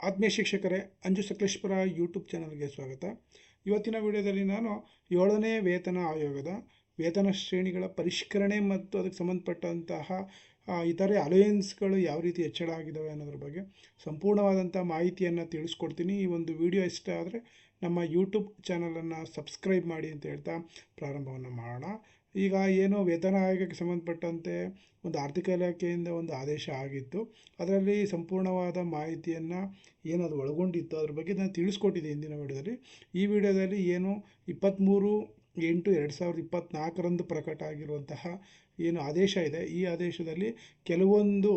ಆತ್ಮೀಯ ಶಿಕ್ಷಕರೇ, ಅಂಜು ಸಕಲೇಶ್ಪುರ ಯೂಟ್ಯೂಬ್ ಚಾನಲ್ಗೆ ಸ್ವಾಗತ. ಇವತ್ತಿನ ವಿಡಿಯೋದಲ್ಲಿ ನಾನು ಏಳನೇ ವೇತನ ಆಯೋಗದ ವೇತನ ಶ್ರೇಣಿಗಳ ಪರಿಷ್ಕರಣೆ ಮತ್ತು ಅದಕ್ಕೆ ಸಂಬಂಧಪಟ್ಟಂತಹ ಇತರೆ ಅಲೋಯೆನ್ಸ್ಗಳು ಯಾವ ರೀತಿ ಹೆಚ್ಚಳ ಆಗಿದ್ದಾವೆ ಅನ್ನೋದ್ರ ಬಗ್ಗೆ ಸಂಪೂರ್ಣವಾದಂಥ ಮಾಹಿತಿಯನ್ನು ತಿಳಿಸ್ಕೊಡ್ತೀನಿ. ಈ ಒಂದು ವಿಡಿಯೋ ಇಷ್ಟ ಆದರೆ ನಮ್ಮ ಯೂಟ್ಯೂಬ್ ಚಾನಲನ್ನು ಸಬ್ಸ್ಕ್ರೈಬ್ ಮಾಡಿ ಅಂತ ಹೇಳ್ತಾ ಪ್ರಾರಂಭವನ್ನು ಮಾಡೋಣ. ಈಗ ಏನು ವೇತನ ಆಯೋಗಕ್ಕೆ ಸಂಬಂಧಪಟ್ಟಂತೆ ಒಂದು ಆರ್ಥಿಕ ಇಲಾಖೆಯಿಂದ ಒಂದು ಆದೇಶ ಆಗಿತ್ತು. ಅದರಲ್ಲಿ ಸಂಪೂರ್ಣವಾದ ಮಾಹಿತಿಯನ್ನು ಏನದು ಒಳಗೊಂಡಿತ್ತು ಅದ್ರ ಬಗ್ಗೆ ನಾನು ತಿಳಿಸ್ಕೊಟ್ಟಿದ್ದೆ ಹಿಂದಿನ ವಿಡಿಯೋದಲ್ಲಿ. ಈ ವಿಡಿಯೋದಲ್ಲಿ ಏನು ಇಪ್ಪತ್ತ್ಮೂರು ಎಂಟು ಎರಡು ಸಾವಿರದ ಇಪ್ಪತ್ತ್ನಾಲ್ಕರಂದು ಪ್ರಕಟ ಆಗಿರುವಂತಹ ಏನು ಆದೇಶ ಇದೆ. ಈ ಆದೇಶದಲ್ಲಿ ಕೆಲವೊಂದು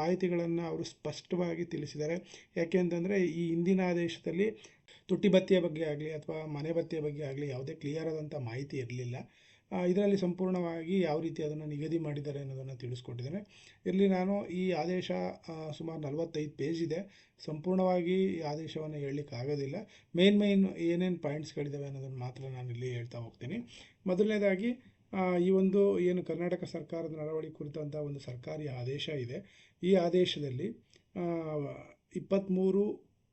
ಮಾಹಿತಿಗಳನ್ನು ಅವರು ಸ್ಪಷ್ಟವಾಗಿ ತಿಳಿಸಿದ್ದಾರೆ. ಯಾಕೆ ಅಂತಂದರೆ ಈ ಹಿಂದಿನ ಆದೇಶದಲ್ಲಿ ತುಟ್ಟಿ ಭತ್ಯೆಯ ಬಗ್ಗೆ ಆಗಲಿ ಅಥವಾ ಮನೆ ಬಗ್ಗೆ ಆಗಲಿ ಯಾವುದೇ ಕ್ಲಿಯರ್ ಆದಂಥ ಮಾಹಿತಿ ಇರಲಿಲ್ಲ. ಇದರಲ್ಲಿ ಸಂಪೂರ್ಣವಾಗಿ ಯಾವ ರೀತಿ ಅದನ್ನು ನಿಗದಿ ಮಾಡಿದ್ದಾರೆ ಅನ್ನೋದನ್ನು ತಿಳಿಸ್ಕೊಟ್ಟಿದ್ದೇನೆ. ಇಲ್ಲಿ ನಾನು ಈ ಆದೇಶ ಸುಮಾರು ನಲವತ್ತೈದು ಪೇಜ್ ಇದೆ. ಸಂಪೂರ್ಣವಾಗಿ ಈ ಆದೇಶವನ್ನು ಹೇಳಲಿಕ್ಕೆ ಆಗೋದಿಲ್ಲ. ಮೇನ್ ಮೇನ್ ಏನೇನು ಪಾಯಿಂಟ್ಸ್ಗಳಿದ್ದಾವೆ ಅನ್ನೋದನ್ನು ಮಾತ್ರ ನಾನು ಇಲ್ಲಿ ಹೇಳ್ತಾ ಹೋಗ್ತೀನಿ. ಮೊದಲನೇದಾಗಿ ಈ ಒಂದು ಏನು ಕರ್ನಾಟಕ ಸರ್ಕಾರದ ನಡವಳಿಕೆ ಕುರಿತಂಥ ಒಂದು ಸರ್ಕಾರಿ ಆದೇಶ ಇದೆ. ಈ ಆದೇಶದಲ್ಲಿ ಇಪ್ಪತ್ತ್ಮೂರು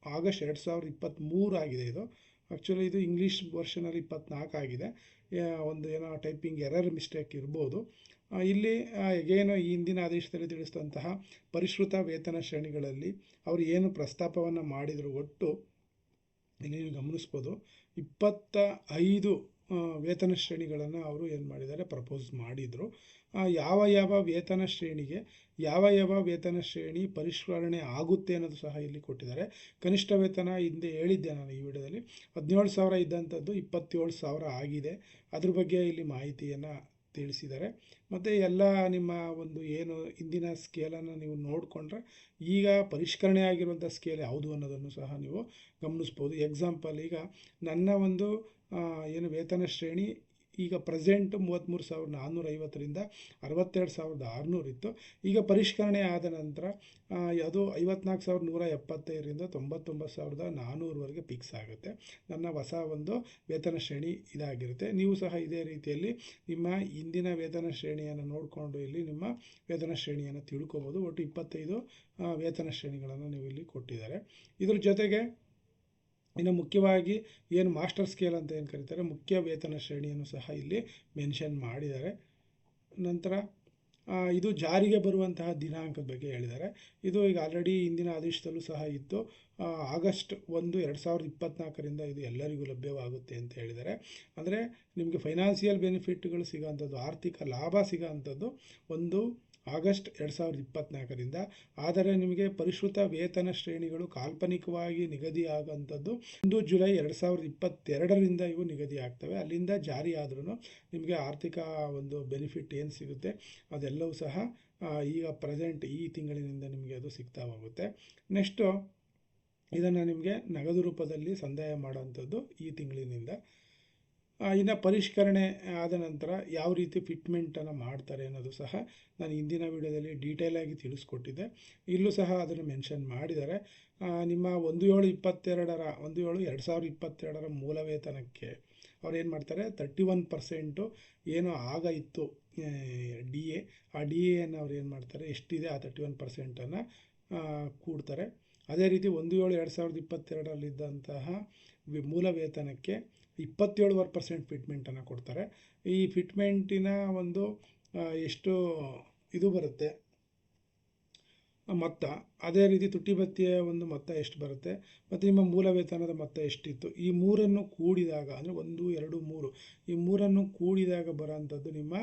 ಆಗಸ್ಟ್ ಎರಡು ಸಾವಿರದ ಇಪ್ಪತ್ತ್ಮೂರು ಆಗಿದೆ ಇದು. ಆ್ಯಕ್ಚುಲಿ ಇದು ಇಂಗ್ಲೀಷ್ ವರ್ಷನಲ್ಲಿ ಇಪ್ಪತ್ನಾಲ್ಕು ಆಗಿದೆ. ಒಂದು ಏನೋ ಟೈಪಿಂಗ್ ಎರರ್ ಮಿಸ್ಟೇಕ್ ಇರ್ಬೋದು. ಇಲ್ಲಿ ಏನು ಈ ಹಿಂದಿನ ಆದೇಶದಲ್ಲಿ ತಿಳಿಸಿದಂತಹ ಪರಿಷ್ಕೃತ ವೇತನ ಶ್ರೇಣಿಗಳಲ್ಲಿ ಅವರು ಏನು ಪ್ರಸ್ತಾಪವನ್ನು ಮಾಡಿದರು ಒಟ್ಟು, ಇಲ್ಲಿ ಗಮನಿಸ್ಬೋದು ಇಪ್ಪತ್ತ ಐದು ವೇತನ ಶ್ರೇಣಿಗಳನ್ನು ಅವರು ಏನು ಮಾಡಿದ್ದಾರೆ ಪ್ರಪೋಸ್ ಮಾಡಿದರು. ಯಾವ ಯಾವ ವೇತನ ಶ್ರೇಣಿಗೆ ಯಾವ ಯಾವ ವೇತನ ಶ್ರೇಣಿ ಪರಿಷ್ಕರಣೆ ಆಗುತ್ತೆ ಅನ್ನೋದು ಸಹ ಇಲ್ಲಿ ಕೊಟ್ಟಿದ್ದಾರೆ. ಕನಿಷ್ಠ ವೇತನ ಹಿಂದೆ ಹೇಳಿದ್ದೆ ನಾನು ಈ ವಿಡಿಯೋದಲ್ಲಿ. ಹದಿನೇಳು ಸಾವಿರ ಇದ್ದಂಥದ್ದು ಇಪ್ಪತ್ತೇಳು ಸಾವಿರ ಆಗಿದೆ. ಅದ್ರ ಬಗ್ಗೆ ಇಲ್ಲಿ ಮಾಹಿತಿಯನ್ನು ತಿಳಿಸಿದ್ದಾರೆ. ಮತ್ತು ಎಲ್ಲ ನಿಮ್ಮ ಒಂದು ಏನು ಇಂದಿನ ಸ್ಕೇಲನ್ನು ನೀವು ನೋಡಿಕೊಂಡ್ರೆ ಈಗ ಪರಿಷ್ಕರಣೆ ಆಗಿರುವಂಥ ಸ್ಕೇಲ್ ಯಾವುದು ಅನ್ನೋದನ್ನು ಸಹ ನೀವು ಗಮನಿಸ್ಬೋದು. ಎಕ್ಸಾಂಪಲ್ ಈಗ ನನ್ನ ಒಂದು ಏನು ವೇತನ ಶ್ರೇಣಿ ಈಗ ಪ್ರೆಸೆಂಟ್ ಮೂವತ್ತ್ಮೂರು ಸಾವಿರದ ನಾನ್ನೂರ ಐವತ್ತರಿಂದ ಅರವತ್ತೆರಡು ಸಾವಿರದ ಆರುನೂರು ಇತ್ತು. ಈಗ ಪರಿಷ್ಕರಣೆ ಆದ ನಂತರ ಅದು ಐವತ್ನಾಲ್ಕು ಸಾವಿರದ ನೂರ ಎಪ್ಪತ್ತೈದರಿಂದ ತೊಂಬತ್ತೊಂಬತ್ತು ಸಾವಿರದ ನಾನ್ನೂರವರೆಗೆ ಫಿಕ್ಸ್ ಆಗುತ್ತೆ. ನನ್ನ ಹೊಸ ಒಂದು ವೇತನ ಶ್ರೇಣಿ ಇದಾಗಿರುತ್ತೆ. ನೀವು ಸಹ ಇದೇ ರೀತಿಯಲ್ಲಿ ನಿಮ್ಮ ಇಂದಿನ ವೇತನ ಶ್ರೇಣಿಯನ್ನು ನೋಡಿಕೊಂಡು ಇಲ್ಲಿ ನಿಮ್ಮ ವೇತನ ಶ್ರೇಣಿಯನ್ನು ತಿಳ್ಕೊಬೋದು. ಒಟ್ಟು ಇಪ್ಪತ್ತೈದು ವೇತನ ಶ್ರೇಣಿಗಳನ್ನು ನೀವು ಇಲ್ಲಿ ಕೊಟ್ಟಿದ್ದಾರೆ. ಇದ್ರ ಜೊತೆಗೆ ಇನ್ನು ಮುಖ್ಯವಾಗಿ ಏನು ಮಾಸ್ಟರ್ ಸ್ಕೇಲ್ ಅಂತ ಏನು ಕರೀತಾರೆ, ಮುಖ್ಯ ವೇತನ ಶ್ರೇಣಿಯನ್ನು ಸಹ ಇಲ್ಲಿ ಮೆನ್ಷನ್ ಮಾಡಿದ್ದಾರೆ. ನಂತರ ಇದು ಜಾರಿಗೆ ಬರುವಂತಹ ದಿನಾಂಕದ ಬಗ್ಗೆ ಹೇಳಿದ್ದಾರೆ. ಇದು ಈಗ ಆಲ್ರೆಡಿ ಇಂದಿನ ಆದೇಶದಲ್ಲೂ ಸಹ ಇತ್ತು. ಆಗಸ್ಟ್ ಒಂದು ಎರಡು ಸಾವಿರದ ಇಪ್ಪತ್ತ್ನಾಲ್ಕರಿಂದ ಇದು ಎಲ್ಲರಿಗೂ ಲಭ್ಯವಾಗುತ್ತೆ ಅಂತ ಹೇಳಿದ್ದಾರೆ. ಅಂದರೆ ನಿಮಗೆ ಫೈನಾನ್ಸಿಯಲ್ ಬೆನಿಫಿಟ್ಗಳು ಸಿಗೋವಂಥದ್ದು, ಆರ್ಥಿಕ ಲಾಭ ಸಿಗೋವಂಥದ್ದು ಒಂದು ಆಗಸ್ಟ್ ಎರಡು ಸಾವಿರದ ಇಪ್ಪತ್ತ್ನಾಲ್ಕರಿಂದ ಆದರೆ ನಿಮಗೆ ಪರಿಷ್ಕೃತ ವೇತನ ಶ್ರೇಣಿಗಳು ಕಾಲ್ಪನಿಕವಾಗಿ ನಿಗದಿ ಆಗೋಂಥದ್ದು ಒಂದು ಜುಲೈ ಎರಡು ಸಾವಿರದ ಇಪ್ಪತ್ತೆರಡರಿಂದ ಇವು ನಿಗದಿ ಆಗ್ತವೆ ಅಲ್ಲಿಂದ ಜಾರಿ ಆದ್ರೂ ನಿಮಗೆ ಆರ್ಥಿಕ ಒಂದು ಬೆನಿಫಿಟ್ ಏನು ಸಿಗುತ್ತೆ? ಅದೆಲ್ಲವೂ ಸಹ ಈಗ ಪ್ರೆಸೆಂಟ್ ಈ ತಿಂಗಳಿನಿಂದ ನಿಮಗೆ ಅದು ಸಿಗ್ತಾ ಹೋಗುತ್ತೆ ನೆಕ್ಸ್ಟು, ಇದನ್ನು ನಿಮಗೆ ನಗದು ರೂಪದಲ್ಲಿ ಸಂದಾಯ ಮಾಡುವಂಥದ್ದು ಈ ತಿಂಗಳಿನಿಂದ. ಇನ್ನು ಪರಿಷ್ಕರಣೆ ಆದ ನಂತರ ಯಾವ ರೀತಿ ಫಿಟ್ಮೆಂಟನ್ನು ಮಾಡ್ತಾರೆ ಅನ್ನೋದು ಸಹ ನಾನು ಹಿಂದಿನ ವಿಡಿಯೋದಲ್ಲಿ ಡೀಟೇಲಾಗಿ ತಿಳಿಸ್ಕೊಟ್ಟಿದ್ದೆ. ಇಲ್ಲೂ ಸಹ ಅದನ್ನು ಮೆನ್ಷನ್ ಮಾಡಿದ್ದಾರೆ. ನಿಮ್ಮ ಒಂದು ಏಳು ಇಪ್ಪತ್ತೆರಡರ, ಒಂದು ಏಳು ಎರಡು ಸಾವಿರದ ಇಪ್ಪತ್ತೆರಡರ ಮೂಲ ವೇತನಕ್ಕೆ ಅವ್ರು ಏನು ಮಾಡ್ತಾರೆ? ತರ್ಟಿ ಒನ್ ಪರ್ಸೆಂಟು ಏನೋ ಆಗ ಇತ್ತು ಡಿ ಎ ಆ ಡಿ ಎಯನ್ನು ಅವ್ರು ಏನು ಮಾಡ್ತಾರೆ? ಎಷ್ಟಿದೆ ಆ ತರ್ಟಿ ಒನ್ ಪರ್ಸೆಂಟನ್ನು ಕೂಡ್ತಾರೆ. ಅದೇ ರೀತಿ ಒಂದು ಏಳು ಎರಡು ಸಾವಿರದ ಇಪ್ಪತ್ತೆರಡರಲ್ಲಿದ್ದಂತಹ ಮೂಲ ವೇತನಕ್ಕೆ ಇಪ್ಪತ್ತೇಳುವರೆ ಪರ್ಸೆಂಟ್ ಫಿಟ್ಮೆಂಟನ್ನು ಕೊಡ್ತಾರೆ. ಈ ಫಿಟ್ಮೆಂಟಿನ ಒಂದು ಎಷ್ಟು ಇದು ಬರುತ್ತೆ? ಮೊತ್ತ. ಅದೇ ರೀತಿ ತುಟ್ಟಿ ಭತ್ಯೆಯ ಒಂದು ಮೊತ್ತ ಎಷ್ಟು ಬರುತ್ತೆ? ಮತ್ತು ನಿಮ್ಮ ಮೂಲ ವೇತನದ ಮೊತ್ತ ಎಷ್ಟಿತ್ತು? ಈ ಮೂರನ್ನು ಕೂಡಿದಾಗ, ಅಂದರೆ ಒಂದು, ಎರಡು, ಮೂರು, ಈ ಮೂರನ್ನು ಕೂಡಿದಾಗ ಬರೋಂಥದ್ದು ನಿಮ್ಮ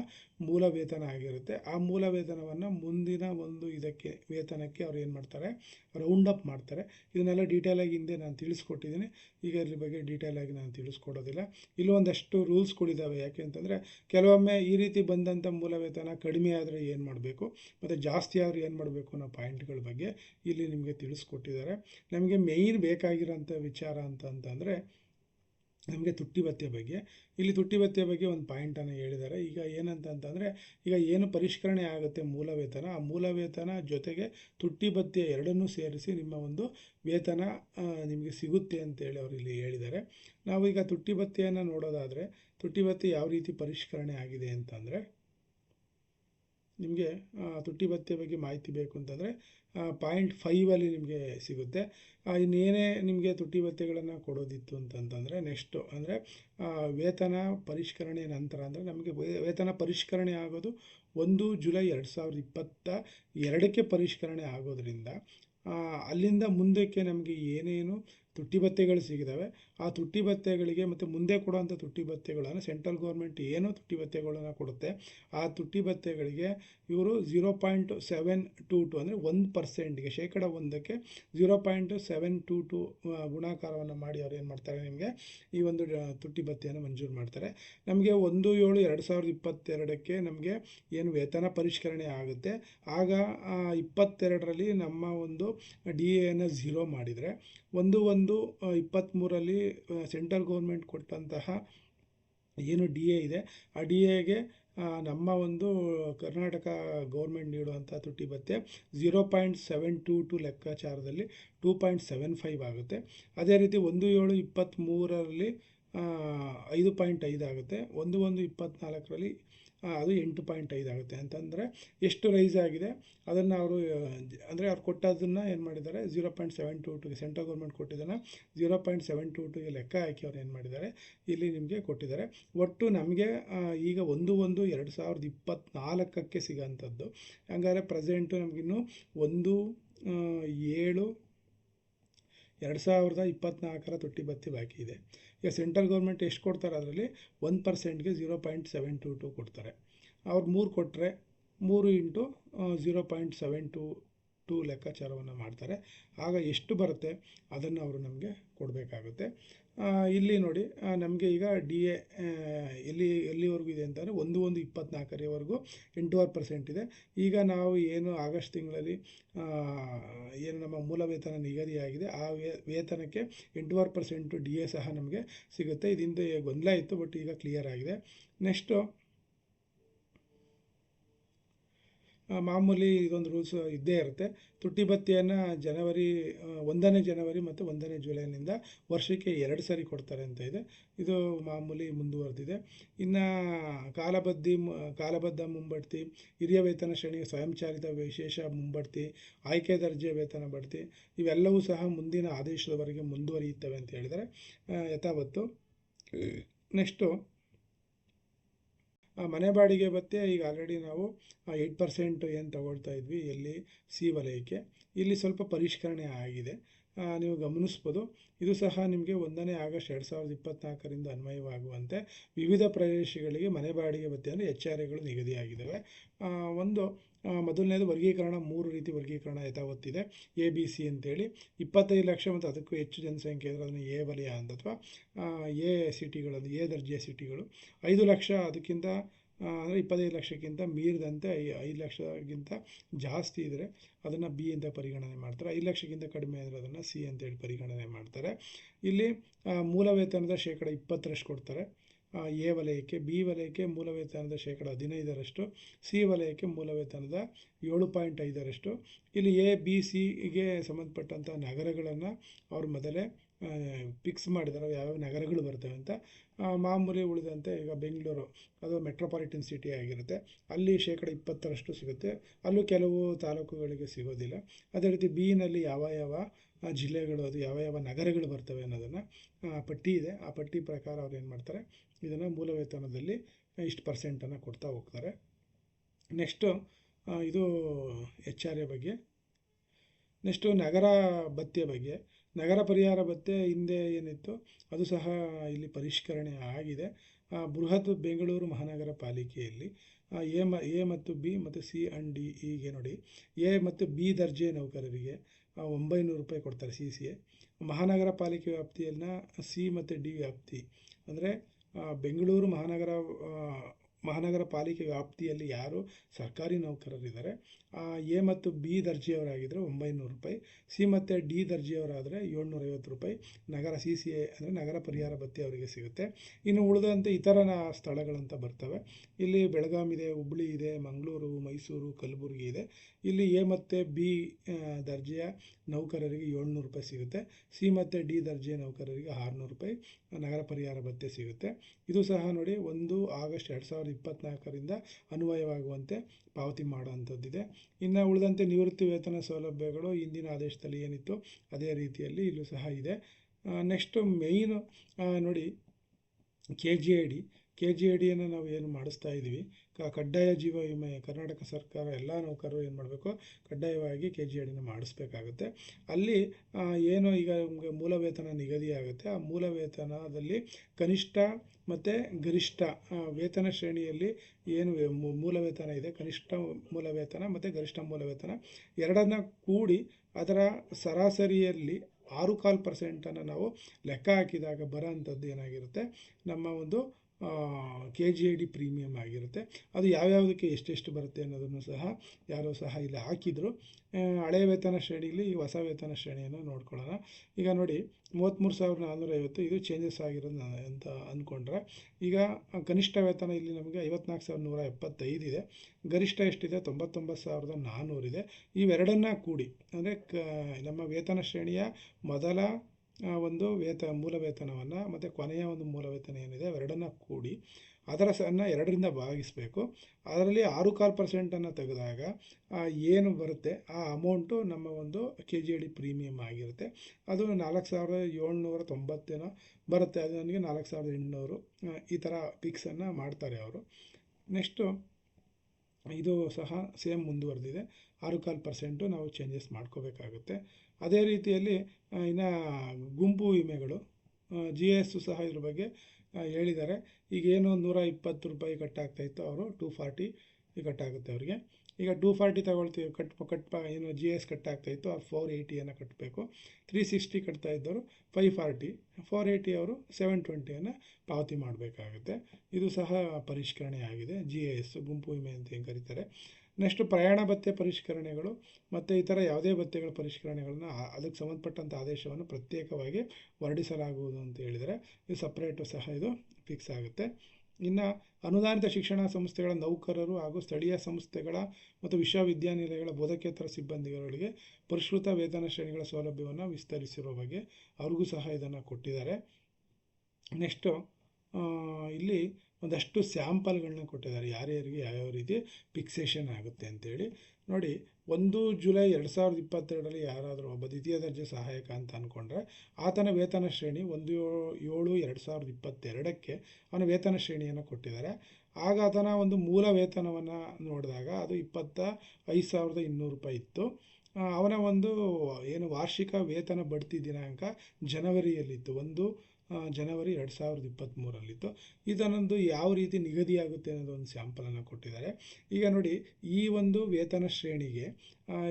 ಮೂಲ ವೇತನ ಆಗಿರುತ್ತೆ. ಆ ಮೂಲ ವೇತನವನ್ನು ಮುಂದಿನ ಒಂದು ಇದಕ್ಕೆ, ವೇತನಕ್ಕೆ ಅವ್ರು ಏನು ಮಾಡ್ತಾರೆ? ರೌಂಡ್ ಅಪ್ ಮಾಡ್ತಾರೆ. ಇದನ್ನೆಲ್ಲ ಡೀಟೇಲಾಗಿ ಹಿಂದೆ ನಾನು ತಿಳಿಸ್ಕೊಟ್ಟಿದ್ದೀನಿ. ಈಗ ಇದ್ರ ಬಗ್ಗೆ ಡೀಟೇಲಾಗಿ ನಾನು ತಿಳಿಸ್ಕೊಡೋದಿಲ್ಲ. ಇಲ್ಲಿ ಒಂದಷ್ಟು ರೂಲ್ಸ್ಗಳಿದ್ದಾವೆ ಯಾಕೆ ಅಂತಂದರೆ, ಕೆಲವೊಮ್ಮೆ ಈ ರೀತಿ ಬಂದಂಥ ಮೂಲ ವೇತನ ಕಡಿಮೆ ಆದರೆ ಏನು ಮಾಡಬೇಕು? ಮತ್ತು ಜಾಸ್ತಿ ಆದರೆ ಏನು ಮಾಡಬೇಕು ಅನ್ನೋ ಪಾಯಿಂಟ್ಗಳ ಬಗ್ಗೆ ಇಲ್ಲಿ ನಿಮಗೆ ತಿಳಿಸ್ಕೊಟ್ಟಿದ್ದಾರೆ. ನಮಗೆ ಮೇಯ್ನ್ ಬೇಕಾಗಿರೋಂಥ ವಿಚಾರ ಅಂತ ಅಂತಂದರೆ ನಮಗೆ ತುಟ್ಟಿ ಭತ್ಯೆ ಬಗ್ಗೆ. ಇಲ್ಲಿ ತುಟ್ಟಿ ಭತ್ಯೆ ಬಗ್ಗೆ ಒಂದು ಪಾಯಿಂಟನ್ನು ಹೇಳಿದ್ದಾರೆ. ಈಗ ಏನಂತ ಅಂತಂದರೆ, ಈಗ ಏನು ಪರಿಷ್ಕರಣೆ ಆಗುತ್ತೆ ಮೂಲ ವೇತನ ಆ ಮೂಲ ವೇತನ ಜೊತೆಗೆ ತುಟ್ಟಿ ಭತ್ಯೆ ಎರಡನ್ನೂ ಸೇರಿಸಿ ನಿಮ್ಮ ಒಂದು ವೇತನ ನಿಮಗೆ ಸಿಗುತ್ತೆ ಅಂತೇಳಿ ಅವರು ಇಲ್ಲಿ ಹೇಳಿದ್ದಾರೆ. ನಾವು ಈಗ ತುಟ್ಟಿ ಭತ್ಯೆಯನ್ನು ನೋಡೋದಾದರೆ, ತುಟ್ಟಿ ಭತ್ಯೆ ಯಾವ ರೀತಿ ಪರಿಷ್ಕರಣೆ ಆಗಿದೆ ಅಂತಂದರೆ ನಿಮಗೆ ತುಟ್ಟಿ ಭತ್ಯೆ ಬಗ್ಗೆ ಮಾಹಿತಿ ಬೇಕು ಅಂತಂದರೆ ಪಾಯಿಂಟ್ ಫೈವಲ್ಲಿ ನಿಮಗೆ ಸಿಗುತ್ತೆ. ಇನ್ನೇನೇ ನಿಮಗೆ ತುಟ್ಟಿ ಭತ್ಯೆಗಳನ್ನು ಕೊಡೋದಿತ್ತು ಅಂತಂತಂದರೆ ನೆಕ್ಸ್ಟು ಅಂದರೆ ವೇತನ ಪರಿಷ್ಕರಣೆ ನಂತರ ಅಂದರೆ ನಮಗೆ ವೇತನ ಪರಿಷ್ಕರಣೆ ಆಗೋದು ಒಂದು ಜುಲೈ ಎರಡು ಸಾವಿರದ ಇಪ್ಪತ್ತ ಎರಡಕ್ಕೆ ಪರಿಷ್ಕರಣೆ ಆಗೋದರಿಂದ ಅಲ್ಲಿಂದ ಮುಂದಕ್ಕೆ ನಮಗೆ ಏನೇನು ತುಟ್ಟಿ ಭತ್ಯೆಗಳು ಸಿಗಿದಾವೆ. ಆ ತುಟ್ಟಿ ಭತ್ಯೆಗಳಿಗೆ ಮತ್ತು ಮುಂದೆ ಕೊಡುವಂಥ ತುಟ್ಟಿ ಭತ್ಯೆಗಳನ್ನು ಸೆಂಟ್ರಲ್ ಗೌರ್ಮೆಂಟ್ ಏನು ತುಟ್ಟಿ ಭತ್ಯೆಗಳನ್ನು ಕೊಡುತ್ತೆ. ಆ ತುಟ್ಟಿ ಭತ್ಯೆಗಳಿಗೆ ಇವರು zero point seven two two ಅಂದರೆ ಒಂದು ಪರ್ಸೆಂಟ್ಗೆ ಶೇಕಡ ಒಂದಕ್ಕೆ zero point seven two two ಗುಣಾಕಾರವನ್ನು ಮಾಡಿ ಅವ್ರು ಏನು ಮಾಡ್ತಾರೆ ನಿಮಗೆ? ಈ ಒಂದು ತುಟ್ಟಿ ಭತ್ಯೆಯನ್ನು ಮಂಜೂರು ಮಾಡ್ತಾರೆ. ನಮಗೆ ಒಂದು ಏಳು ಎರಡು ಸಾವಿರದ ಇಪ್ಪತ್ತೆರಡಕ್ಕೆ ನಮಗೆ ಏನು ವೇತನ ಪರಿಷ್ಕರಣೆ ಆಗುತ್ತೆ. ಆಗ ಇಪ್ಪತ್ತೆರಡರಲ್ಲಿ ನಮ್ಮ ಒಂದು ಡಿ ಎನ ಝೀರೋ ಮಾಡಿದರೆ, ಒಂದು ಒಂದು ಆ, ಇಪ್ಪತ್ತ್ಮೂರಲ್ಲಿ ಸೆಂಟ್ರಲ್ ಗೌರ್ಮೆಂಟ್ ಕೊಟ್ಟಂತಹ ಏನು ಡಿ ಎ ಇದೆ. ಆ ಡಿ ಎಗೆ ನಮ್ಮ ಒಂದು ಕರ್ನಾಟಕ ಗೌರ್ಮೆಂಟ್ ನೀಡುವಂಥ ತುಟ್ಟಿ ಭತ್ಯೆ zero point seven two two ಲೆಕ್ಕಾಚಾರದಲ್ಲಿ ಟೂ ಪಾಯಿಂಟ್ ಸೆವೆನ್ ಫೈವ್ ಆಗುತ್ತೆ. ಅದೇ ರೀತಿ ಒಂದು ಏಳು ಇಪ್ಪತ್ತ್ಮೂರರಲ್ಲಿ ಐದು ಪಾಯಿಂಟ್ ಐದು ಆಗುತ್ತೆ. ಒಂದು ಒಂದು ಇಪ್ಪತ್ತ್ನಾಲ್ಕರಲ್ಲಿ ಅದು ಎಂಟು ಪಾಯಿಂಟ್ ಐದು ಆಗುತ್ತೆ. ಅಂತಂದರೆ ಎಷ್ಟು ರೈಸ್ ಆಗಿದೆ, ಅದನ್ನು ಅವರು, ಅಂದರೆ ಅವ್ರು ಕೊಟ್ಟದನ್ನು ಏನು ಮಾಡಿದ್ದಾರೆ ಝೀರೋ ಪಾಯಿಂಟ್ ಸೆವೆನ್ ಟು ಟುಗೆ ಸೆಂಟ್ರಲ್ ಗೌರ್ಮೆಂಟ್ ಕೊಟ್ಟಿದ್ದನ್ನು ಝೀರೋ ಪಾಯಿಂಟ್ ಸೆವೆನ್ ಟು ಟುಗೆ ಲೆಕ್ಕ ಹಾಕಿ ಅವ್ರು ಏನು ಮಾಡಿದ್ದಾರೆ, ಇಲ್ಲಿ ನಿಮಗೆ ಕೊಟ್ಟಿದ್ದಾರೆ. ಒಟ್ಟು ನಮಗೆ ಈಗ ಒಂದು ಒಂದು ಎರಡು ಸಾವಿರದ ಇಪ್ಪತ್ತ್ನಾಲ್ಕಕ್ಕೆ ಸಿಗೋಂಥದ್ದು ಹಂಗಾದ್ರೆ ಪ್ರೆಸೆಂಟು ನಮಗಿನ್ನೂ ಒಂದು ಏಳು ಎರಡು ಸಾವಿರದ ಇಪ್ಪತ್ತ್ನಾಲ್ಕರ ತೊಟ್ಟಿ ಭತ್ಯೆ ಬಾಕಿ ಇದೆ. ಈಗ ಸೆಂಟ್ರಲ್ ಗೌರ್ಮೆಂಟ್ ಎಷ್ಟು ಕೊಡ್ತಾರೆ ಅದರಲ್ಲಿ? ಒಂದು ಪರ್ಸೆಂಟ್ಗೆ zero point seven two two ಕೊಡ್ತಾರೆ. ಅವ್ರು ಮೂರು ಕೊಟ್ಟರೆ ಮೂರು into zero point seven two two ಲೆಕ್ಕಾಚಾರವನ್ನು ಮಾಡ್ತಾರೆ. ಆಗ ಎಷ್ಟು ಬರುತ್ತೆ? ಅದನ್ನು ಅವರು ನಮಗೆ ಕೊಡಬೇಕಾಗುತ್ತೆ. ಇಲ್ಲಿ ನೋಡಿ ನಮಗೆ ಈಗ ಡಿ ಎ ಎಲ್ಲಿ, ಎಲ್ಲಿವರೆಗೂ ಇದೆ ಅಂತಂದರೆ ಒಂದು ಒಂದು ಇಪ್ಪತ್ತ್ನಾಲ್ಕರವರೆಗೂ ಎಂಟೂವರೆ ಪರ್ಸೆಂಟ್ ಇದೆ. ಈಗ ನಾವು ಏನು ಆಗಸ್ಟ್ ತಿಂಗಳಲ್ಲಿ ಏನು ನಮ್ಮ ಮೂಲ ವೇತನ ನಿಗದಿಯಾಗಿದೆ ಆ ವೇತನಕ್ಕೆ ಎಂಟೂವರೆ ಪರ್ಸೆಂಟು ಡಿ ಎ ಸಹ ನಮಗೆ ಸಿಗುತ್ತೆ. ಇದರಿಂದ ಗೊಂದಲ ಇತ್ತು ಬಟ್ ಈಗ ಕ್ಲಿಯರ್ ಆಗಿದೆ. ನೆಕ್ಸ್ಟು ಆ, ಮಾಮೂಲಿ ಇದೊಂದು ರೂಲ್ಸ್ ಇದ್ದೇ ಇರುತ್ತೆ. ತುಟ್ಟಿ ಭತ್ಯೆಯನ್ನು ಜನವರಿ ಒಂದನೇ ಜನವರಿ ಮತ್ತು ಒಂದನೇ ಜುಲೈನಿಂದ ವರ್ಷಕ್ಕೆ ಎರಡು ಸಾರಿ ಕೊಡ್ತಾರೆ ಅಂತ ಇದೆ. ಇದು ಮಾಮೂಲಿ ಮುಂದುವರೆದಿದೆ. ಇನ್ನು ಕಾಲಬದ್ಧಿ ಕಾಲಬದ್ಧ ಮುಂಬಡ್ತಿ, ಹಿರಿಯ ವೇತನ ಶ್ರೇಣಿಯ ಸ್ವಯಂಚಾಲಿತ ವಿಶೇಷ ಮುಂಬಡ್ತಿ, ಆಯ್ಕೆ ದರ್ಜೆ ವೇತನ ಬಡ್ತಿ, ಇವೆಲ್ಲವೂ ಸಹ ಮುಂದಿನ ಆದೇಶದವರೆಗೆ ಮುಂದುವರಿಯುತ್ತವೆ ಅಂತ ಹೇಳಿದರೆ ಯಥಾವತ್ತು. ನೆಕ್ಸ್ಟು ಮನೆ ಬಾಡಿಗೆ ಭತ್ಯೆ ಈಗ ಆಲ್ರೆಡಿ ನಾವು ಏಯ್ಟ್ ಪರ್ಸೆಂಟ್ ಏನು ತಗೊಳ್ತಾ ಇದ್ವಿ ಎಲ್ಲಿ ಸಿ ವಲಯಕ್ಕೆ. ಇಲ್ಲಿ ಸ್ವಲ್ಪ ಪರಿಷ್ಕರಣೆ ಆಗಿದೆ. ನೀವು ಗಮನಿಸ್ಬೋದು. ಇದು ಸಹ ನಿಮಗೆ ಒಂದನೇ ಆಗಸ್ಟ್ ಎರಡು ಸಾವಿರದ ಇಪ್ಪತ್ತ್ನಾಲ್ಕರಿಂದ ಅನ್ವಯವಾಗುವಂತೆ ವಿವಿಧ ಪ್ರದೇಶಗಳಿಗೆ ಮನೆ ಬಾಡಿಗೆ ಭತ್ಯೆ ಅಂದರೆ ಎಚ್ ಆರ್ ಎಗಳು ನಿಗದಿಯಾಗಿದ್ದಾವೆ ಒಂದು ಮೊದಲನೇದು ವರ್ಗೀಕರಣ, ಮೂರು ರೀತಿ ವರ್ಗೀಕರಣ ಯಥಾವತ್ತಿದೆ. ಎ, ಬಿ, ಸಿ ಅಂತೇಳಿ. ಇಪ್ಪತ್ತೈದು ಲಕ್ಷ ಮತ್ತು ಅದಕ್ಕೂ ಹೆಚ್ಚು ಜನಸಂಖ್ಯೆ ಇದ್ದರೆ ಅದನ್ನು ಎ ವಲಯ ಅಂತ ಅಥವಾ ಎ ಸಿಟಿಗಳು ಎ ದರ್ಜೆಯ ಸಿಟಿಗಳು. ಐದು ಲಕ್ಷ ಅದಕ್ಕಿಂತ ಅಂದರೆ ಇಪ್ಪತ್ತೈದು ಲಕ್ಷಕ್ಕಿಂತ ಮೀರಿದಂತೆ ಐ, ಐದು ಲಕ್ಷಕ್ಕಿಂತ ಜಾಸ್ತಿ ಇದ್ದರೆ ಅದನ್ನು ಬಿ ಅಂತ ಪರಿಗಣನೆ ಮಾಡ್ತಾರೆ. ಐದು ಲಕ್ಷಕ್ಕಿಂತ ಕಡಿಮೆ ಅಂದರೆ ಅದನ್ನು ಸಿ ಅಂತೇಳಿ ಪರಿಗಣನೆ ಮಾಡ್ತಾರೆ. ಇಲ್ಲಿ ಮೂಲ ವೇತನದ ಶೇಕಡ ಇಪ್ಪತ್ತರಷ್ಟು ಕೊಡ್ತಾರೆ. ಎ ವಲಯಕ್ಕೆ, ಬಿ ವಲಯಕ್ಕೆ ಮೂಲ ವೇತನದ ಶೇಕಡ ಹದಿನೈದರಷ್ಟು, ಸಿ ವಲಯಕ್ಕೆ ಮೂಲ ವೇತನದ ಏಳು ಪಾಯಿಂಟ್ ಐದರಷ್ಟು. ಇಲ್ಲಿ ಎ, ಬಿ ಸಿಗೆ ಸಂಬಂಧಪಟ್ಟಂಥ ನಗರಗಳನ್ನು ಅವರು ಮೊದಲೇ ಫಿಕ್ಸ್ ಮಾಡಿದ್ದಾರೆ ಯಾವ್ಯಾವ ನಗರಗಳು ಬರ್ತವೆ ಅಂತ. ಮಾಮೂಲಿ ಉಳಿದಂತೆ ಈಗ ಬೆಂಗಳೂರು, ಅದು ಮೆಟ್ರೋಪಾಲಿಟನ್ ಸಿಟಿ ಆಗಿರುತ್ತೆ. ಅಲ್ಲಿ ಶೇಕಡ ಇಪ್ಪತ್ತರಷ್ಟು ಸಿಗುತ್ತೆ. ಅಲ್ಲೂ ಕೆಲವು ತಾಲೂಕುಗಳಿಗೆ ಸಿಗೋದಿಲ್ಲ. ಅದೇ ರೀತಿ ಬಿನಲ್ಲಿ ಯಾವ ಯಾವ ಜಿಲ್ಲೆಗಳು, ಅದು ಯಾವ ಯಾವ ನಗರಗಳು ಬರ್ತವೆ ಅನ್ನೋದನ್ನು ಪಟ್ಟಿ ಇದೆ. ಆ ಪಟ್ಟಿ ಪ್ರಕಾರ ಅವ್ರು ಏನು ಮಾಡ್ತಾರೆ ಇದನ್ನು ಮೂಲ ವೇತನದಲ್ಲಿ ಇಷ್ಟು ಪರ್ಸೆಂಟನ್ನು ಕೊಡ್ತಾ ಹೋಗ್ತಾರೆ. ನೆಕ್ಸ್ಟು ಇದು ಎಚ್ ಆರ್ ಎ ಬಗ್ಗೆ. ನೆಕ್ಸ್ಟು ನಗರ ಭತ್ಯೆ ಬಗ್ಗೆ. ನಗರ ಪರಿಹಾರ ಭತ್ಯೆ ಹಿಂದೆ ಏನಿತ್ತು, ಅದು ಸಹ ಇಲ್ಲಿ ಪರಿಷ್ಕರಣೆ ಆಗಿದೆ. ಬೃಹತ್ ಬೆಂಗಳೂರು ಮಹಾನಗರ ಪಾಲಿಕೆಯಲ್ಲಿ ಎ ಮ, ಎ ಮತ್ತು ಬಿ ಮತ್ತು ಸಿ ಆ್ಯಂಡ್ ಡಿ ಹೀಗೆ ನೋಡಿ, ಎ ಮತ್ತು ಬಿ ದರ್ಜೆ ನೌಕರರಿಗೆ ಒಂಬೈನೂರು ರೂಪಾಯಿ ಕೊಡ್ತಾರೆ ಸಿ ಸಿ ಎ. ಮಹಾನಗರ ಪಾಲಿಕೆ ವ್ಯಾಪ್ತಿಯನ್ನು ಸಿ ಮತ್ತು ಡಿ ವ್ಯಾಪ್ತಿ ಅಂದರೆ ಬೆಂಗಳೂರು ಮಹಾನಗರ ಆ, ಮಹಾನಗರ ಪಾಲಿಕೆ ವ್ಯಾಪ್ತಿಯಲ್ಲಿ ಯಾರು ಸರ್ಕಾರಿ ನೌಕರರಿದ್ದಾರೆ ಎ ಮತ್ತು ಬಿ ದರ್ಜೆಯವರಾಗಿದ್ದರೆ ಒಂಬೈನೂರು ರೂಪಾಯಿ, ಸಿ ಮತ್ತು ಡಿ ದರ್ಜೆಯವರಾದರೆ ಏಳ್ನೂರೈವತ್ತು ರೂಪಾಯಿ, ನಗರ ಸಿ ಸಿ ಎ ಅಂದರೆ ನಗರ ಪರಿಹಾರ ಭತ್ಯೆ ಅವರಿಗೆ ಸಿಗುತ್ತೆ. ಇನ್ನು ಉಳಿದಂತೆ ಇತರ ಸ್ಥಳಗಳಂತ ಬರ್ತವೆ. ಇಲ್ಲಿ ಬೆಳಗಾಂ ಇದೆ, ಹುಬ್ಳಿ ಇದೆ, ಮಂಗಳೂರು, ಮೈಸೂರು, ಕಲಬುರಗಿ ಇದೆ. ಇಲ್ಲಿ ಎ ಮತ್ತು ಬಿ ದರ್ಜೆಯ ನೌಕರರಿಗೆ ಏಳ್ನೂರು ರೂಪಾಯಿ ಸಿಗುತ್ತೆ. ಸಿ ಮತ್ತು ಡಿ ದರ್ಜೆಯ ನೌಕರರಿಗೆ ಆರುನೂರು ರೂಪಾಯಿ ನಗರ ಪರಿಹಾರ ಭತ್ಯೆ ಸಿಗುತ್ತೆ. ಇದು ಸಹ ನೋಡಿ ಒಂದು ಆಗಸ್ಟ್ ಎರಡು ಸಾವಿರದ ಸಾವಿರದ ಇಪ್ಪತ್ತ್ನಾಲ್ಕರಿಂದ ಅನ್ವಯವಾಗುವಂತೆ ಪಾವತಿ ಮಾಡುವಂಥದ್ದಿದೆ. ಇನ್ನು ಉಳಿದಂತೆ ನಿವೃತ್ತಿ ವೇತನ ಸೌಲಭ್ಯಗಳು ಹಿಂದಿನ ಆದೇಶದಲ್ಲಿ ಏನಿತ್ತು ಅದೇ ರೀತಿಯಲ್ಲಿ ಇಲ್ಲೂ ಸಹ ಇದೆ. ನೆಕ್ಸ್ಟು ಮೇಯ್ನು ನೋಡಿ K G I D K G I ಡಿಯನ್ನು ನಾವು ಏನು ಮಾಡಿಸ್ತಾ ಇದ್ದೀವಿ ಕಡ್ಡಾಯ ಜೀವ ವಿಮೆ, ಕರ್ನಾಟಕ ಸರ್ಕಾರ ಎಲ್ಲ ನೌಕರರು ಏನು ಮಾಡಬೇಕು, ಕಡ್ಡಾಯವಾಗಿ ಕೆ ಜಿ ಅಡಿನ ಮಾಡಿಸ್ಬೇಕಾಗುತ್ತೆ. ಅಲ್ಲಿ ಏನು ಈಗ ನಮಗೆ ಮೂಲ ವೇತನ ನಿಗದಿ ಆಗುತ್ತೆ ಆ ಮೂಲ ವೇತನದಲ್ಲಿ ಕನಿಷ್ಠ ಮತ್ತು ಗರಿಷ್ಠ ವೇತನ ಶ್ರೇಣಿಯಲ್ಲಿ ಏನು ಮೂಲ ವೇತನ ಇದೆ, ಕನಿಷ್ಠ ಮೂಲ ವೇತನ ಮತ್ತು ಗರಿಷ್ಠ ಮೂಲ ವೇತನ ಎರಡನ್ನ ಕೂಡಿ ಅದರ ಸರಾಸರಿಯಲ್ಲಿ ಆರು ಕಾಲು ಪರ್ಸೆಂಟನ್ನು ನಾವು ಲೆಕ್ಕ ಹಾಕಿದಾಗ ಬರೋ ಅಂಥದ್ದು ಏನಾಗಿರುತ್ತೆ, ನಮ್ಮ ಒಂದು K G I D premium ಆಗಿರುತ್ತೆ. ಅದು ಯಾವ್ಯಾವುದಕ್ಕೆ ಎಷ್ಟೆಷ್ಟು ಬರುತ್ತೆ ಅನ್ನೋದನ್ನು ಸಹ ಯಾರೂ ಸಹ ಇಲ್ಲಿ ಹಾಕಿದರು. ಹಳೆಯ ವೇತನ ಶ್ರೇಣಿಯಲ್ಲಿ ಈ ಹೊಸ ವೇತನ ಶ್ರೇಣಿಯನ್ನು ನೋಡ್ಕೊಳ್ಳೋಣ. ಈಗ ನೋಡಿ ಮೂವತ್ತ್ಮೂರು ಸಾವಿರದ ನಾನ್ನೂರೈವತ್ತು ಇದು ಚೇಂಜಸ್ ಆಗಿರೋದು ಅಂತ ಅಂದ್ಕೊಂಡ್ರೆ ಈಗ ಕನಿಷ್ಠ ವೇತನ ಇಲ್ಲಿ ನಮಗೆ ಐವತ್ನಾಲ್ಕು ಸಾವಿರದ ನೂರ ಎಪ್ಪತ್ತೈದು ಇದೆ. ಗರಿಷ್ಠ ಎಷ್ಟಿದೆ? ತೊಂಬತ್ತೊಂಬತ್ತು ಸಾವಿರದ ನಾನ್ನೂರಿದೆ ಇವೆರಡನ್ನ ಕೂಡಿ, ಅಂದರೆ ಕ, ನಮ್ಮ ವೇತನ ಶ್ರೇಣಿಯ ಮೊದಲ ಒಂದು ವೇತನ ಮೂಲ ವೇತನವನ್ನು ಮತ್ತು ಕೊನೆಯ ಒಂದು ಮೂಲ ವೇತನ ಏನಿದೆ ಎರಡನ್ನು ಕೂಡಿ ಅದರ ಸನ್ನ ಎರಡರಿಂದ ಭಾಗಿಸಬೇಕು. ಅದರಲ್ಲಿ ಆರು ಕಾಲು ಪರ್ಸೆಂಟನ್ನು ತೆಗೆದಾಗ ಏನು ಬರುತ್ತೆ, ಆ ಅಮೌಂಟು ನಮ್ಮ ಒಂದು ಕೆ ಜಿ ಡಿ ಪ್ರೀಮಿಯಂ ಆಗಿರುತ್ತೆ. ಅದು ನಾಲ್ಕು ಸಾವಿರದ ಏಳ್ನೂರ ತೊಂಬತ್ತೇನೋ ಬರುತ್ತೆ. ಅದು ನನಗೆ ನಾಲ್ಕು ಸಾವಿರದ ಎಂಟುನೂರು ಈ ಥರ ಪಿಕ್ಸನ್ನು ಮಾಡ್ತಾರೆ ಅವರು. ನೆಕ್ಸ್ಟು ಇದು ಸಹ ಸೇಮ್ ಮುಂದುವರೆದಿದೆ. ಆರು ಕಾಲು ಪರ್ಸೆಂಟು ನಾವು ಚೇಂಜಸ್ ಮಾಡ್ಕೋಬೇಕಾಗುತ್ತೆ. ಅದೇ ರೀತಿಯಲ್ಲಿ ಇನ್ನು ಗುಂಪು ವಿಮೆಗಳು ಜಿ ಎಸ್ಸು ಸಹ ಇದ್ರ ಬಗ್ಗೆ ಹೇಳಿದ್ದಾರೆ. ಈಗೇನು ನೂರ ಇಪ್ಪತ್ತು ರೂಪಾಯಿ ಕಟ್ಟಾಗ್ತಾಯಿತ್ತು ಅವರು, ಟೂ ಫಾರ್ಟಿ ಕಟ್ಟಾಗುತ್ತೆ ಅವರಿಗೆ. ಈಗ ಟೂ ಫಾರ್ಟಿ ತಗೊಳ್ತೀವಿ, ಕಟ್ ಕಟ್ ಏನು ಜಿ ಎಸ್ ಕಟ್ಟಾಗ್ತಾಯಿತ್ತು ಅವ್ರು ಫೋರ್ ಏಯ್ಟಿಯನ್ನು ಕಟ್ಟಬೇಕು ತ್ರೀ ಸಿಕ್ಸ್ಟಿ ಕಟ್ತಾ ಇದ್ದವರು, ಫೈವ್ ಫಾರ್ಟಿ. ಫೋರ್ ಏಯ್ಟಿ ಅವರು ಸೆವೆನ್ ಟ್ವೆಂಟಿಯನ್ನು ಪಾವತಿ ಮಾಡಬೇಕಾಗುತ್ತೆ. ಇದು ಸಹ ಪರಿಷ್ಕರಣೆ ಆಗಿದೆ ಜಿ ಎ ಎಸ್, ಗುಂಪು ವಿಮೆ ಅಂತ ಏನು ಕರೀತಾರೆ. ನೆಕ್ಸ್ಟ್ ಪ್ರಯಾಣ ಭತ್ಯೆ ಪರಿಷ್ಕರಣೆಗಳು ಮತ್ತು ಇತರ ಯಾವುದೇ ಭತ್ಯೆಗಳ ಪರಿಷ್ಕರಣೆಗಳನ್ನ ಅದಕ್ಕೆ ಸಂಬಂಧಪಟ್ಟಂಥ ಆದೇಶವನ್ನು ಪ್ರತ್ಯೇಕವಾಗಿ ಹೊರಡಿಸಲಾಗುವುದು ಅಂತ ಹೇಳಿದರೆ ಇದು ಸಪ್ರೇಟು ಸಹ ಇದು ಫಿಕ್ಸ್ ಆಗುತ್ತೆ. ಇನ್ನು ಅನುದಾನಿತ ಶಿಕ್ಷಣ ಸಂಸ್ಥೆಗಳ ನೌಕರರು ಹಾಗೂ ಸ್ಥಳೀಯ ಸಂಸ್ಥೆಗಳ ಮತ್ತು ವಿಶ್ವವಿದ್ಯಾನಿಲಯಗಳ ಬೋಧಕೇತರ ಸಿಬ್ಬಂದಿಗಳಿಗೆ ಪರಿಷ್ಕೃತ ವೇತನ ಶ್ರೇಣಿಗಳ ಸೌಲಭ್ಯವನ್ನು ವಿಸ್ತರಿಸಿರುವ ಬಗ್ಗೆ ಅವ್ರಿಗೂ ಸಹ ಇದನ್ನು ಕೊಟ್ಟಿದ್ದಾರೆ. ನೆಕ್ಸ್ಟು ಇಲ್ಲಿ ಒಂದಷ್ಟು ಸ್ಯಾಂಪಲ್ಗಳನ್ನ ಕೊಟ್ಟಿದ್ದಾರೆ. ಯಾರ್ಯಾರಿಗೆ ಯಾವ್ಯಾವ ರೀತಿ ಫಿಕ್ಸೇಷನ್ ಆಗುತ್ತೆ ಅಂತೇಳಿ. ನೋಡಿ, ಒಂದು ಜುಲೈ ಎರಡು ಸಾವಿರದ ಇಪ್ಪತ್ತೆರಡರಲ್ಲಿ ಯಾರಾದರೂ ಒಬ್ಬ ದ್ವಿತೀಯ ದರ್ಜೆ ಸಹಾಯಕ ಅಂತ ಅಂದ್ಕೊಂಡ್ರೆ ಆತನ ವೇತನ ಶ್ರೇಣಿ ಒಂದು ಏಳು- ಎರಡು ಸಾವಿರದ ಇಪ್ಪತ್ತೆರಡಕ್ಕೆ ಅವನ ವೇತನ ಶ್ರೇಣಿಯನ್ನು ಕೊಟ್ಟಿದ್ದಾರೆ. ಆಗ ಆತನ ಒಂದು ಮೂಲ ವೇತನವನ್ನು ನೋಡಿದಾಗ ಅದು ಇಪ್ಪತ್ತ ಐದು ಸಾವಿರದ ಇನ್ನೂರು ರೂಪಾಯಿ ಇತ್ತು. ಅವನ ಒಂದು ಏನು ವಾರ್ಷಿಕ ವೇತನ ಬಡ್ತಿ ದಿನಾಂಕ ಜನವರಿಯಲ್ಲಿತ್ತು. ಒಂದು ಜನವರಿ ಎರಡು ಸಾವಿರದ ಇಪ್ಪತ್ತ್ಮೂರಲ್ಲಿತ್ತು ಇದನ್ನೊಂದು ಯಾವ ರೀತಿ ನಿಗದಿಯಾಗುತ್ತೆ ಅನ್ನೋದು ಒಂದು ಸ್ಯಾಂಪಲನ್ನು ಕೊಟ್ಟಿದ್ದಾರೆ. ಈಗ ನೋಡಿ, ಈ ಒಂದು ವೇತನ ಶ್ರೇಣಿಗೆ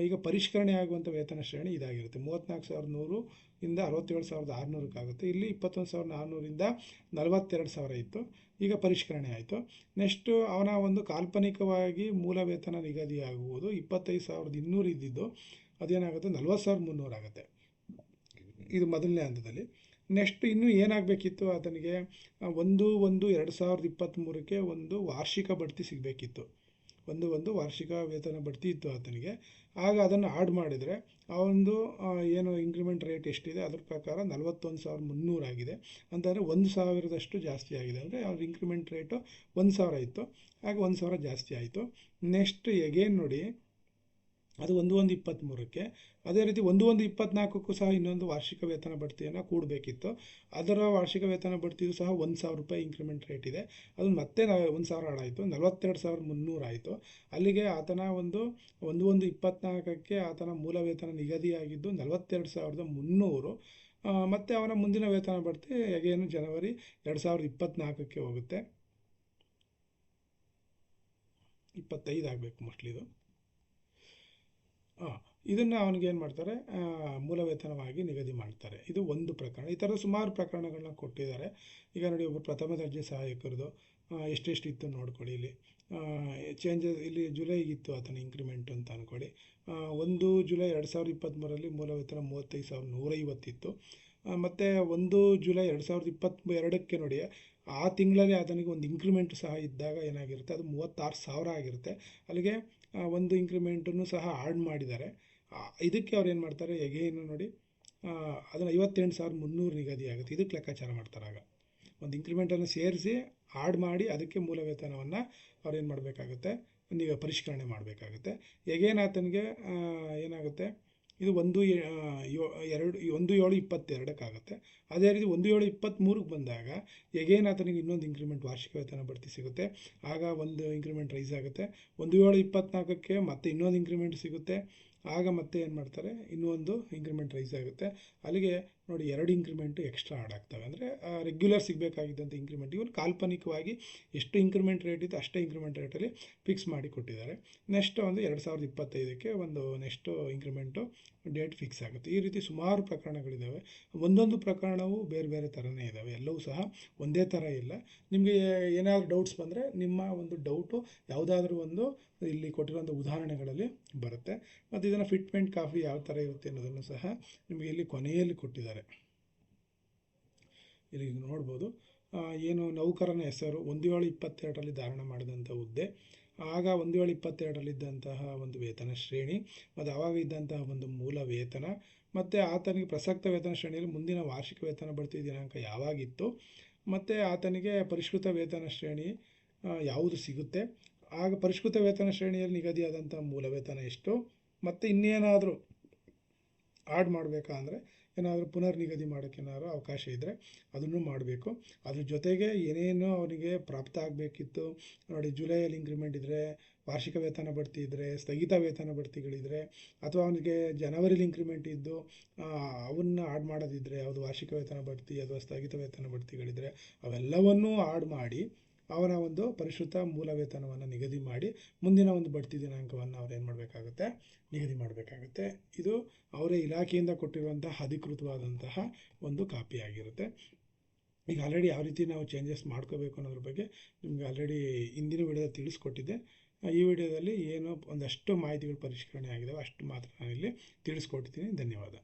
ಈಗ ಪರಿಷ್ಕರಣೆ ಆಗುವಂಥ ವೇತನ ಶ್ರೇಣಿ ಇದಾಗಿರುತ್ತೆ. ಮೂವತ್ತ್ನಾಲ್ಕು ಸಾವಿರದ ನೂರು ಇಂದ ಅರವತ್ತೇಳು ಸಾವಿರದ ಆರುನೂರಕ್ಕಾಗುತ್ತೆ. ಇಲ್ಲಿ ಇಪ್ಪತ್ತೊಂದು ಸಾವಿರದ ನಾನ್ನೂರಿಂದ ನಲವತ್ತೆರಡು ಸಾವಿರ ಇತ್ತು. ಈಗ ಪರಿಷ್ಕರಣೆ ಆಯಿತು. ನೆಕ್ಸ್ಟು ಅವನ ಒಂದು ಕಾಲ್ಪನಿಕವಾಗಿ ಮೂಲ ವೇತನ ನಿಗದಿಯಾಗುವುದು ಇಪ್ಪತ್ತೈದು ಸಾವಿರದ ಇನ್ನೂರು ಇದ್ದಿದ್ದು, ಅದೇನಾಗುತ್ತೆ? ನಲ್ವತ್ತು ಸಾವಿರದ ಮುನ್ನೂರಾಗುತ್ತೆ. ಇದು ಮೊದಲನೇ ಹಂತದಲ್ಲಿ. ನೆಕ್ಸ್ಟ್ ಇನ್ನೂ ಏನಾಗಬೇಕಿತ್ತು ಆತನಿಗೆ ಒಂದು ಒಂದು, ಎರಡು ಸಾವಿರದ ಇಪ್ಪತ್ತ್ಮೂರಕ್ಕೆ ಒಂದು ವಾರ್ಷಿಕ ಬಡ್ತಿ ಸಿಗಬೇಕಿತ್ತು. ಒಂದು ಒಂದು ವಾರ್ಷಿಕ ವೇತನ ಬಡ್ತಿ ಇತ್ತು ಆತನಿಗೆ. ಆಗ ಅದನ್ನು ಆಡ್ ಮಾಡಿದರೆ, ಆ ಒಂದು ಏನು ಇನ್ಕ್ರಿಮೆಂಟ್ ರೇಟ್ ಎಷ್ಟಿದೆ, ಅದ್ರ ಪ್ರಕಾರ ನಲವತ್ತೊಂದು ಸಾವಿರದ ಮುನ್ನೂರಾಗಿದೆ ಅಂತಂದರೆ ಒಂದು ಸಾವಿರದಷ್ಟು ಜಾಸ್ತಿ ಆಗಿದೆ. ಅಂದರೆ ಅವ್ರ ಇಂಕ್ರಿಮೆಂಟ್ ರೇಟು ಒಂದು ಸಾವಿರ ಇತ್ತು. ಆಗ ಒಂದು ಸಾವಿರ ಜಾಸ್ತಿ ಆಯಿತು. ನೆಕ್ಸ್ಟ್ ಎಗೇನ್ ನೋಡಿ ಅದು ಒಂದು ಒಂದು ಇಪ್ಪತ್ತ್ಮೂರಕ್ಕೆ. ಅದೇ ರೀತಿ ಒಂದು ಒಂದು ಇಪ್ಪತ್ತ್ನಾಲ್ಕಕ್ಕೂ ಸಹ ಇನ್ನೊಂದು ವಾರ್ಷಿಕ ವೇತನ ಬಡ್ತಿಯನ್ನು ಕೂಡಬೇಕಿತ್ತು. ಅದರ ವಾರ್ಷಿಕ ವೇತನ ಬಡ್ತಿಯು ಸಹ ಒಂದು ಸಾವಿರ ರೂಪಾಯಿ ಇನ್ಕ್ರಿಮೆಂಟ್ ರೇಟ್ ಇದೆ. ಅದು ಮತ್ತೆ ಒಂದು ಸಾವಿರ ಆಡಾಯಿತು ನಲವತ್ತೆರಡು ಸಾವಿರದ ಮುನ್ನೂರು ಆಯಿತು. ಅಲ್ಲಿಗೆ ಆತನ ಒಂದು ಒಂದು ಒಂದು ಇಪ್ಪತ್ತ್ನಾಲ್ಕಕ್ಕೆ ಆತನ ಮೂಲ ವೇತನ ನಿಗದಿಯಾಗಿದ್ದು ನಲವತ್ತೆರಡು ಸಾವಿರದ ಮುನ್ನೂರು. ಮತ್ತು ಅವನ ಮುಂದಿನ ವೇತನ ಬಡ್ತಿ ಅಗೇನು ಜನವರಿ ಎರಡು ಸಾವಿರದ ಇಪ್ಪತ್ತ್ನಾಲ್ಕಕ್ಕೆ ಹೋಗುತ್ತೆ. ಇಪ್ಪತ್ತೈದು ಆಗಬೇಕು ಮೋಸ್ಟ್ಲಿ ಇದು. ಇದನ್ನು ಅವನಿಗೆ ಏನು ಮಾಡ್ತಾರೆ? ಮೂಲವೇತನವಾಗಿ ಮೂಲ ವೇತನವಾಗಿ ನಿಗದಿ ಮಾಡ್ತಾರೆ. ಇದು ಒಂದು ಪ್ರಕರಣ. ಈ ಥರ ಸುಮಾರು ಪ್ರಕರಣಗಳನ್ನ ಕೊಟ್ಟಿದ್ದಾರೆ. ಈಗ ನೋಡಿ ಒಬ್ಬ ಪ್ರಥಮ ದರ್ಜೆ ಸಹಾಯಕರದು. ಎಷ್ಟೆಷ್ಟು ಇತ್ತು ನೋಡ್ಕೊಳ್ಳಿ ಇಲ್ಲಿ. ಚೇಂಜಸ್ ಇಲ್ಲಿ ಜುಲೈಗಿತ್ತು ಆತನ ಇನ್ಕ್ರಿಮೆಂಟ್ ಅಂತ ಅಂದ್ಕೊಳ್ಳಿ ಒಂದು ಜುಲೈ ಎರಡು ಸಾವಿರದ ಇಪ್ಪತ್ತ್ಮೂರರಲ್ಲಿ ಮೂಲ ವೇತನ ಮೂವತ್ತೈದು ಸಾವಿರದ ನೂರೈವತ್ತಿತ್ತು. ಮತ್ತು ಒಂದು ಜುಲೈ ಎರಡು ಸಾವಿರದ ಇಪ್ಪತ್ತ್ ಎರಡಕ್ಕೆ ನೋಡಿ ಆ ತಿಂಗಳಲ್ಲಿ ಅದನಿಗೆ ಒಂದು ಇಂಕ್ರಿಮೆಂಟ್ ಸಹ ಇದ್ದಾಗ ಏನಾಗಿರುತ್ತೆ? ಅದು ಮೂವತ್ತಾರು ಸಾವಿರ ಆಗಿರುತ್ತೆ. ಅಲ್ಲಿಗೆ ಒಂದು ಇಂಕ್ರಿಮೆಂಟನ್ನು ಸಹ ಆಡ್ ಮಾಡಿದ್ದಾರೆ. ಇದಕ್ಕೆ ಅವ್ರು ಏನು ಮಾಡ್ತಾರೆ? ಎಗೇನು ನೋಡಿ ಅದನ್ನು ಐವತ್ತೆಂಟು ಸಾವಿರದ ಮುನ್ನೂರು ನಿಗದಿ ಆಗುತ್ತೆ ಇದಕ್ಕೆ ಲೆಕ್ಕಾಚಾರ ಮಾಡ್ತಾರೆ ಆಗ. ಒಂದು ಇಂಕ್ರಿಮೆಂಟನ್ನು ಸೇರಿಸಿ ಆಡ್ ಮಾಡಿ ಅದಕ್ಕೆ ಮೂಲ ವೇತನವನ್ನು ಅವ್ರು ಏನು ಮಾಡಬೇಕಾಗುತ್ತೆ? ಈಗ ಪರಿಷ್ಕರಣೆ ಮಾಡಬೇಕಾಗುತ್ತೆ. ಎಗೇನ್ ಆತನಿಗೆ ಏನಾಗುತ್ತೆ? ಇದು ಒಂದು ಎರಡು, ಒಂದು ಏಳು ಇಪ್ಪತ್ತೆರಡಕ್ಕಾಗುತ್ತೆ. ಅದೇ ರೀತಿ ಒಂದು ಏಳು ಇಪ್ಪತ್ತ್ಮೂರಕ್ಕೆ ಬಂದಾಗ ಎಗೇನ್ ಆತನಿಗೆ ಇನ್ನೊಂದು ಇಂಕ್ರಿಮೆಂಟ್ ವಾರ್ಷಿಕ ವೇತನ ಬಡ್ತಿ ಸಿಗುತ್ತೆ. ಆಗ ಒಂದು ಇಂಕ್ರಿಮೆಂಟ್ ರೈಸ್ ಆಗುತ್ತೆ. ಒಂದು ಏಳು ಇಪ್ಪತ್ನಾಲ್ಕಕ್ಕೆ ಮತ್ತೆ ಇನ್ನೊಂದು ಇಂಕ್ರಿಮೆಂಟ್ ಸಿಗುತ್ತೆ. ಆಗ ಮತ್ತೆ ಏನು ಮಾಡ್ತಾರೆ? ಇನ್ನೊಂದು ಇಂಕ್ರಿಮೆಂಟ್ ರೈಸ್ ಆಗುತ್ತೆ. ಅಲ್ಲಿಗೆ ನೋಡಿ ಎರಡು ಇಂಕ್ರಿಮೆಂಟು ಎಕ್ಸ್ಟ್ರಾ ಆ್ಯಡ್ ಆಗ್ತವೆ. ಅಂದರೆ ರೆಗ್ಯುಲರ್ ಸಿಗಬೇಕಾಗಿದ್ದಂಥ ಇಂಕ್ರಿಮೆಂಟ್ ಇವನು ಕಾಲ್ಪನಿಕವಾಗಿ ಎಷ್ಟು ಇಂಕ್ರಿಮೆಂಟ್ ರೇಟ್ ಇತ್ತು ಅಷ್ಟೇ ಇಂಕ್ರಿಮೆಂಟ್ ರೇಟಲ್ಲಿ ಫಿಕ್ಸ್ ಮಾಡಿ ಕೊಟ್ಟಿದ್ದಾರೆ. ನೆಕ್ಸ್ಟ್ ಒಂದು ಎರಡು ಸಾವಿರದ ಇಪ್ಪತ್ತೈದಕ್ಕೆ ಒಂದು ನೆಕ್ಸ್ಟು ಇಂಕ್ರಿಮೆಂಟು ಡೇಟ್ ಫಿಕ್ಸ್ ಆಗುತ್ತೆ. ಈ ರೀತಿ ಸುಮಾರು ಪ್ರಕರಣಗಳಿದ್ದಾವೆ. ಒಂದೊಂದು ಪ್ರಕರಣವು ಬೇರೆ ಬೇರೆ ಥರನೇ ಇದ್ದಾವೆ. ಎಲ್ಲವೂ ಸಹ ಒಂದೇ ಥರ ಇಲ್ಲ. ನಿಮಗೆ ಏನಾದರೂ ಡೌಟ್ಸ್ ಬಂದರೆ ನಿಮ್ಮ ಒಂದು ಡೌಟು ಯಾವುದಾದ್ರೂ ಒಂದು ಇಲ್ಲಿ ಕೊಟ್ಟಿರುವಂಥ ಉದಾಹರಣೆಗಳಲ್ಲಿ ಬರುತ್ತೆ. ಮತ್ತು ಇದನ್ನು ಫಿಟ್ಮೆಂಟ್ ಕಾಫಿ ಯಾವ ಥರ ಇರುತ್ತೆ ಅನ್ನೋದನ್ನು ಸಹ ನಿಮಗೆ ಇಲ್ಲಿ ಕೊನೆಯಲ್ಲಿ ಕೊಟ್ಟಿದ್ದಾರೆ. ಇಲ್ಲಿ ನೋಡ್ಬೋದು. ಏನು ನೌಕರನ ಹೆಸರು ಒಂದು ಏಳು ಇಪ್ಪತ್ತೆರಡರಲ್ಲಿ ಧಾರಣ ಮಾಡಿದಂಥ ಹುದ್ದೆ. ಆಗ ಒಂದು ಏಳು ಇಪ್ಪತ್ತೆರಡರಲ್ಲಿದ್ದಂತಹ ಒಂದು ವೇತನ ಶ್ರೇಣಿ, ಮತ್ತು ಆವಾಗ ಇದ್ದಂತಹ ಒಂದು ಮೂಲ ವೇತನ, ಮತ್ತು ಆತನಿಗೆ ಪ್ರಸಕ್ತ ವೇತನ ಶ್ರೇಣಿಯಲ್ಲಿ ಮುಂದಿನ ವಾರ್ಷಿಕ ವೇತನ ಬಡ್ತಿ ದಿನಾಂಕ ಯಾವಾಗಿತ್ತು, ಮತ್ತು ಆತನಿಗೆ ಪರಿಷ್ಕೃತ ವೇತನ ಶ್ರೇಣಿ ಯಾವುದು ಸಿಗುತ್ತೆ, ಆಗ ಪರಿಷ್ಕೃತ ವೇತನ ಶ್ರೇಣಿಯಲ್ಲಿ ನಿಗದಿಯಾದಂಥ ಮೂಲ ವೇತನ ಎಷ್ಟು, ಮತ್ತು ಇನ್ನೇನಾದರೂ ಆಡ್ ಮಾಡಬೇಕಾ ಅಂದರೆ ಏನಾದರೂ ಪುನರ್ ನಿಗದಿ ಮಾಡೋಕ್ಕೆ ಏನಾದರೂ ಅವಕಾಶ ಇದ್ದರೆ ಅದನ್ನು ಮಾಡಬೇಕು. ಅದ್ರ ಜೊತೆಗೆ ಏನೇನು ಅವನಿಗೆ ಪ್ರಾಪ್ತ ಆಗಬೇಕಿತ್ತು. ನೋಡಿ, ಜುಲೈಯಲ್ಲಿ ಇಂಕ್ರಿಮೆಂಟ್ ಇದ್ದರೆ ವಾರ್ಷಿಕ ವೇತನ ಬಡ್ತಿ ಇದ್ದರೆ ಸ್ಥಗಿತ ವೇತನ ಬಡ್ತಿಗಳಿದ್ದರೆ ಅಥವಾ ಅವನಿಗೆ ಜನವರಿಲಿ ಇಂಕ್ರಿಮೆಂಟ್ ಇದ್ದು ಅವನ್ನ ಆಡ್ ಮಾಡೋದಿದ್ದರೆ ಯಾವುದು ವಾರ್ಷಿಕ ವೇತನ ಬಡ್ತಿ ಅಥವಾ ಸ್ಥಗಿತ ವೇತನ ಬಡ್ತಿಗಳಿದ್ದರೆ ಅವೆಲ್ಲವನ್ನೂ ಆಡ್ ಮಾಡಿ ಅವನ ಒಂದು ಪರಿಶುದ್ಧ ಮೂಲ ವೇತನವನ್ನು ನಿಗದಿ ಮಾಡಿ ಮುಂದಿನ ಒಂದು ಬಡ್ತಿ ದಿನಾಂಕವನ್ನು ಅವ್ರು ಏನು ಮಾಡಬೇಕಾಗುತ್ತೆ? ನಿಗದಿ ಮಾಡಬೇಕಾಗುತ್ತೆ. ಇದು ಅವರ ಇಲಾಖೆಯಿಂದ ಕೊಟ್ಟಿರುವಂತಹ ಅಧಿಕೃತವಾದಂತಹ ಒಂದು ಕಾಪಿ ಆಗಿರುತ್ತೆ. ಈಗ ಆಲ್ರೆಡಿ ಯಾವ ರೀತಿ ನಾವು ಚೇಂಜಸ್ ಮಾಡ್ಕೋಬೇಕು ಅನ್ನೋದ್ರ ಬಗ್ಗೆ ನಿಮ್ಗೆ ಆಲ್ರೆಡಿ ಹಿಂದಿನ ವಿಡಿಯೋದಲ್ಲಿ ತಿಳಿಸ್ಕೊಟ್ಟಿದ್ದೆ. ಈ ವಿಡಿಯೋದಲ್ಲಿ ಏನು ಒಂದಷ್ಟು ಮಾಹಿತಿಗಳು ಪರಿಷ್ಕರಣೆ ಆಗಿದ್ದಾವೆ ಅಷ್ಟು ಮಾತ್ರ ನಾನಿಲ್ಲಿ ತಿಳಿಸ್ಕೊಡ್ತೀನಿ ಧನ್ಯವಾದ.